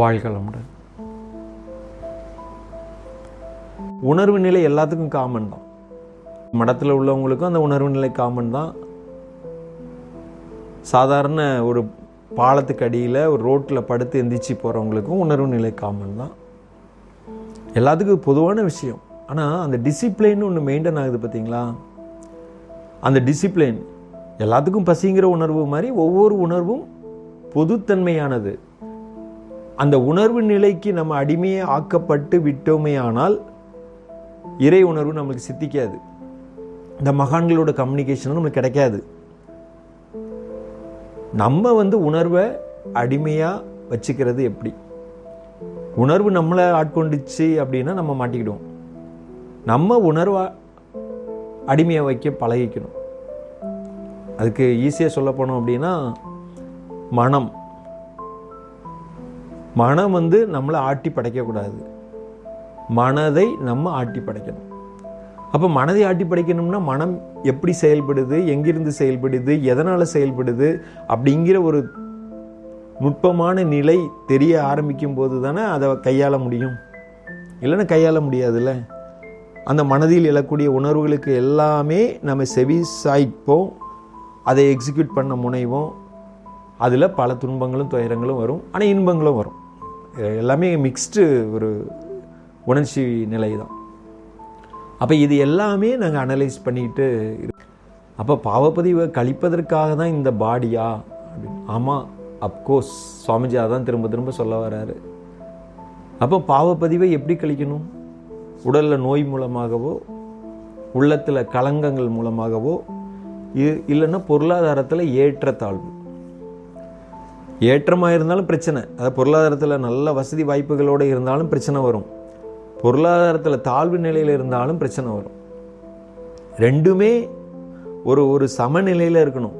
வாழ்களமுடன் உணர்வு நிலை எல்லாத்துக்கும் காமன் தான். மடத்தில் உள்ளவங்களுக்கும் அந்த உணர்வு நிலை காமன் தான். சாதாரண ஒரு பாலத்துக்கு அடியில் ஒரு ரோட்டில் படுத்து எந்திரிச்சு போகிறவங்களுக்கும் உணர்வு நிலை காமன் தான். எல்லாத்துக்கும் பொதுவான விஷயம். ஆனால் அந்த டிசிப்ளின் ஒன்று மெயின்டைன் ஆகுது பார்த்தீங்களா அந்த டிசிப்ளின் எல்லாத்துக்கும் பசிங்கிற உணர்வு மாதிரி ஒவ்வொரு உணர்வும் பொதுத்தன்மையானது. அந்த உணர்வு நிலைக்கு நம்ம அடிமையே ஆக்கப்பட்டு விட்டோமே ஆனால் இறை உணர்வு நம்மளுக்கு சித்திக்காது. இந்த மகான்களோட கம்யூனிகேஷனும் நம்மளுக்கு கிடைக்காது. நம்ம வந்து உணர்வை அடிமையாக வச்சுக்கிறது எப்படி? உணர்வு நம்மளை ஆட்கொண்டுச்சு அப்படின்னா நம்ம மாட்டிக்கிடுவோம். நம்ம உணர்வை அடிமையாக வைக்க பழகிக்கணும். அதுக்கு ஈஸியாக சொல்ல போனோம் அப்படின்னா மனம். மனம் வந்து நம்மளை ஆட்டி படைக்கக்கூடாது. மனதை நம்ம ஆட்டி படைக்கணும். அப்போ மனதை ஆட்டி படைக்கணும்னா மனம் எப்படி செயல்படுது எங்கிருந்து செயல்படுது எதனால் செயல்படுது அப்படிங்கிற ஒரு நுட்பமான நிலை தெரிய ஆரம்பிக்கும் போது தானே அதை கையாள முடியும். இல்லைன்னா கையாள முடியாதுல்ல? அந்த மனதில் எழக்கூடிய உணர்வுகளுக்கு எல்லாமே நம்ம செவி சாய்ப்போம் அதை எக்ஸிக்யூட் பண்ண முனைவோம். அதில் பல துன்பங்களும் துயரங்களும் வரும் ஆனால் இன்பங்களும் வரும். எல்லாமே மிக்ஸ்டு ஒரு உணர்ச்சி நிலை தான் அப்போ இது எல்லாமே நாங்கள் அனலைஸ் பண்ணிட்டு அப்போ பாவப்பதிவை கழிப்பதற்காக தான் இந்த பாடியா? அப்படின்னு. ஆமாம் அப்கோர்ஸ் சுவாமிஜி அதான் திரும்ப திரும்ப சொல்ல வராரு. அப்போ பாவப்பதிவை எப்படி கழிக்கணும்? உடலில் நோய் மூலமாகவோ உள்ளத்தில் கலங்கங்கள் மூலமாகவோ இ- இல்லைன்னா பொருளாதாரத்தில் ஏற்றத்தாழ்வு. ஏற்றமாக இருந்தாலும் பிரச்சனை. அதாவது பொருளாதாரத்தில் நல்ல வசதி வாய்ப்புகளோடு இருந்தாலும் பிரச்சனை வரும். பொருளாதாரத்தில் தாழ்வு நிலையில் இருந்தாலும் பிரச்சனை வரும். ரெண்டுமே ஒரு ஒரு சமநிலையில் இருக்கணும்.